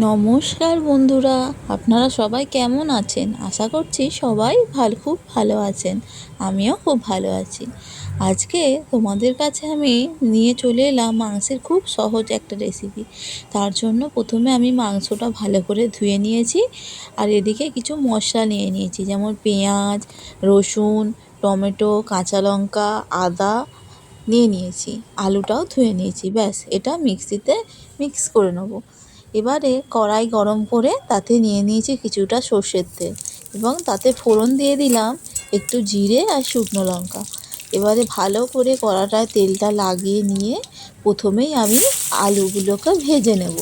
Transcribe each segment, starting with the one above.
নমস্কার বন্ধুরা, আপনারা সবাই কেমন আছেন? আশা করছি সবাই ভালো, খুব ভালো আছেন। আমিও খুব ভালো আছি। আজকে তোমাদের কাছে আমি নিয়ে চলে এলাম মাংসের খুব সহজ একটা রেসিপি তার জন্য প্রথমে আমি মাংসটা ভালো করে ধুয়ে নিয়েছি আর এদিকে কিছু মশলা নিয়ে নিয়েছি। যেমন পেঁয়াজ, রসুন, টমেটো, কাঁচা লঙ্কা, আদা নিয়ে নিয়েছি। আলুটাও ধুয়ে নিয়েছি, ব্যাস। এটা মিক্সিতে মিক্স করে নেব। এবারে কড়াই গরম করে তাতে নিয়ে নিয়েছি কিছুটা সর্ষের তেল এবং তাতে ফোড়ন দিয়ে দিলাম একটু জিরে আর শুকনো লঙ্কা। এবারে ভালো করে কড়াটায় তেলটা লাগিয়ে নিয়ে প্রথমেই আমি আলুগুলোকে ভেজে নেব।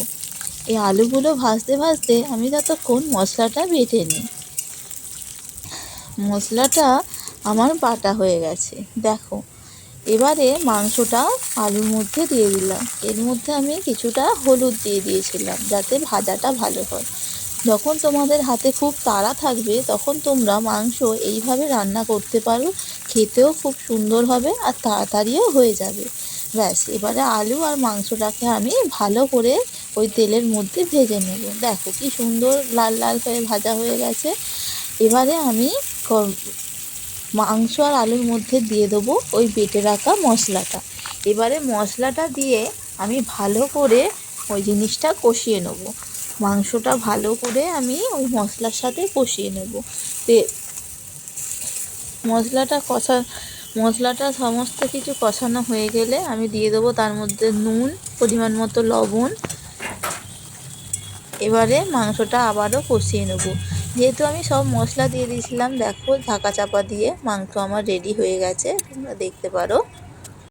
এই আলুগুলো ভাজতে ভাজতে আমি ততক্ষণ মশলাটা বেটে নিই। মশলাটা আমার বাটা হয়ে গেছে। দেখো এবারে মাংসটা আলুর মধ্যে দিয়ে দিলাম। এর মধ্যে আমি কিছুটা হলুদ দিয়ে দিয়েছিলাম যাতে ভাজাটা ভালো হয়। যখন তোমাদের হাতে খুব তাড়া থাকবে, তখন তোমরা মাংস এইভাবে রান্না করতে পারো, খেতেও খুব সুন্দর হবে আর তাড়াতাড়িও হয়ে যাবে। ব্যাস, এবারে আলু আর মাংসটাকে আমি ভালো করে ওই তেলের মধ্যে ভেজে নেব। দেখো কি সুন্দর লাল লাল হয়ে ভাজা হয়ে গেছে। এবারে আমি মাংস আর আলুর মধ্যে দিয়ে দেবো ওই বেটে রাখা মশলাটা। এবারে মশলাটা দিয়ে আমি ভালো করে ওই জিনিসটা কষিয়ে নেব। মাংসটা ভালো করে আমি ওই মশলার সাথে কষিয়ে নেব। তে মশলাটা কষা, মশলাটা সমস্ত কিছু কষানো হয়ে গেলে আমি দিয়ে দেবো তার মধ্যে নুন, পরিমাণ মতো লবণ। এবারে মাংসটা আবারও কষিয়ে নেব। যেহেতু আমি সব মশলা দিয়ে দিয়েছিলাম, দেখো ঢাকা চাপা দিয়ে মাংস আমার রেডি হয়ে গেছে, তোমরা দেখতে পারো।